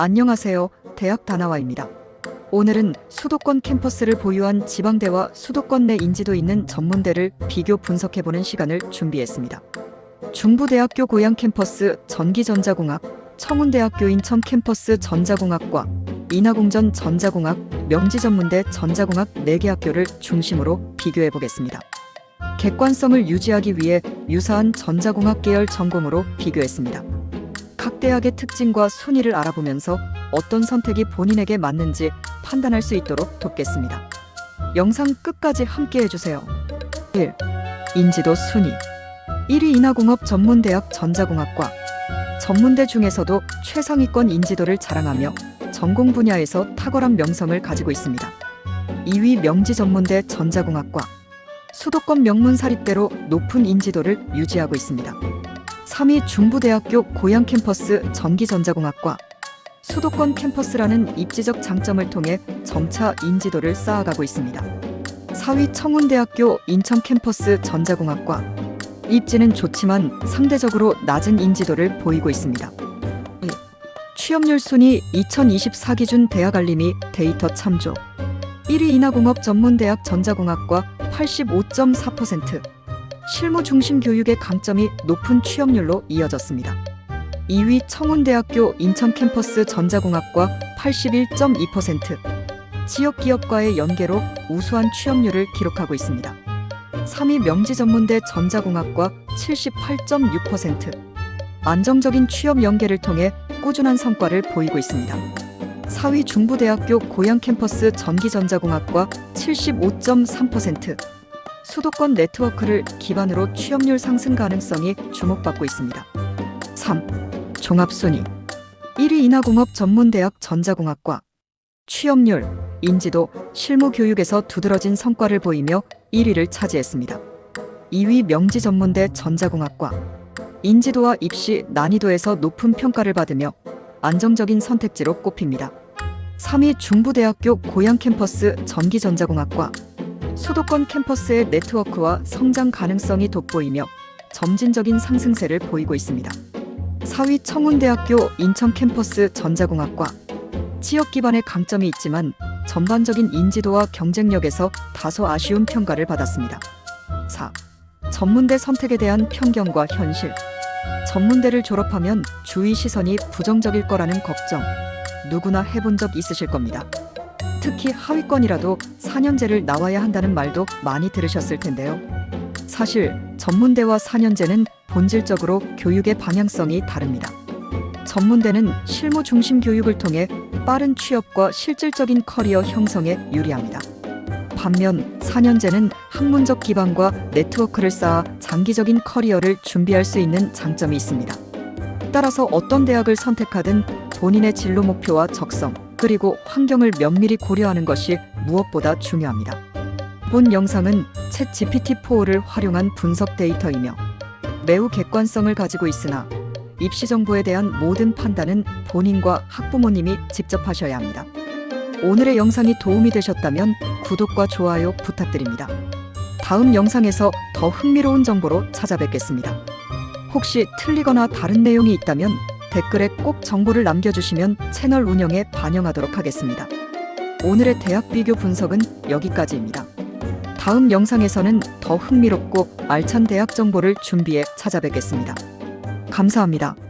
안녕하세요. 대학 다나와입니다. 오늘은 수도권 캠퍼스를 보유한 지방대와 수도권 내 인지도 있는 전문대를 비교 분석해보는 시간을 준비했습니다. 중부대학교 고양 캠퍼스 전기전자공학, 청운대학교 인천 캠퍼스 전자공학과, 인하공전 전자공학, 명지전문대 전자공학 4개 학교를 중심으로 비교해보겠습니다. 객관성을 유지하기 위해 유사한 전자공학 계열 전공으로 비교했습니다. 각 대학의 특징과 순위를 알아보면서 어떤 선택이 본인에게 맞는지 판단할 수 있도록 돕겠습니다. 영상 끝까지 함께 해주세요. 1. 인지도 순위 1위 인하공업 전문대학 전자공학과 전문대 중에서도 최상위권 인지도를 자랑하며 전공 분야에서 탁월한 명성을 가지고 있습니다. 2위 명지전문대 전자공학과 수도권 명문 사립대로 높은 인지도를 유지하고 있습니다. 3위 중부대학교 고양 캠퍼스 전기전자공학과 수도권 캠퍼스라는 입지적 장점을 통해 점차 인지도를 쌓아가고 있습니다. 4위 청운대학교 인천 캠퍼스 전자공학과 입지는 좋지만 상대적으로 낮은 인지도를 보이고 있습니다. 취업률 순위 2024 기준 대학 알림이 데이터 참조 1위 인하공업 전문대학 전자공학과 85.4% 실무 중심 교육의 강점이 높은 취업률로 이어졌습니다. 2위 청운대학교 인천 캠퍼스 전자공학과 81.2% 지역 기업과의 연계로 우수한 취업률을 기록하고 있습니다. 3위 명지전문대 전자공학과 78.6% 안정적인 취업 연계를 통해 꾸준한 성과를 보이고 있습니다. 4위 중부대학교 고양 캠퍼스 전기전자공학과 75.3% 수도권 네트워크를 기반으로 취업률 상승 가능성이 주목받고 있습니다. 3. 종합순위 1위 인하공업 전문대학 전자공학과 취업률, 인지도, 실무 교육에서 두드러진 성과를 보이며 1위를 차지했습니다. 2위 명지전문대 전자공학과 인지도와 입시 난이도에서 높은 평가를 받으며 안정적인 선택지로 꼽힙니다. 3위 중부대학교 고양 캠퍼스 전기전자공학과 수도권 캠퍼스의 네트워크와 성장 가능성이 돋보이며 점진적인 상승세를 보이고 있습니다. 4위 청운대학교 인천 캠퍼스 전자공학과 지역 기반의 강점이 있지만 전반적인 인지도와 경쟁력에서 다소 아쉬운 평가를 받았습니다. 4. 전문대 선택에 대한 편견과 현실 전문대를 졸업하면 주위 시선이 부정적일 거라는 걱정 누구나 해본 적 있으실 겁니다. 특히 하위권이라도 4년제를 나와야 한다는 말도 많이 들으셨을 텐데요. 사실 전문대와 4년제는 본질적으로 교육의 방향성이 다릅니다. 전문대는 실무 중심 교육을 통해 빠른 취업과 실질적인 커리어 형성에 유리합니다. 반면 4년제는 학문적 기반과 네트워크를 쌓아 장기적인 커리어를 준비할 수 있는 장점이 있습니다. 따라서 어떤 대학을 선택하든 본인의 진로 목표와 적성, 그리고 환경을 면밀히 고려하는 것이 무엇보다 중요합니다. 본 영상은 챗 GPT-4를 활용한 분석 데이터이며 매우 객관성을 가지고 있으나 입시 정보에 대한 모든 판단은 본인과 학부모님이 직접 하셔야 합니다. 오늘의 영상이 도움이 되셨다면 구독과 좋아요 부탁드립니다. 다음 영상에서 더 흥미로운 정보로 찾아뵙겠습니다. 혹시 틀리거나 다른 내용이 있다면 댓글에 꼭 정보를 남겨주시면 채널 운영에 반영하도록 하겠습니다. 오늘의 대학 비교 분석은 여기까지입니다. 다음 영상에서는 더 흥미롭고 알찬 대학 정보를 준비해 찾아뵙겠습니다. 감사합니다.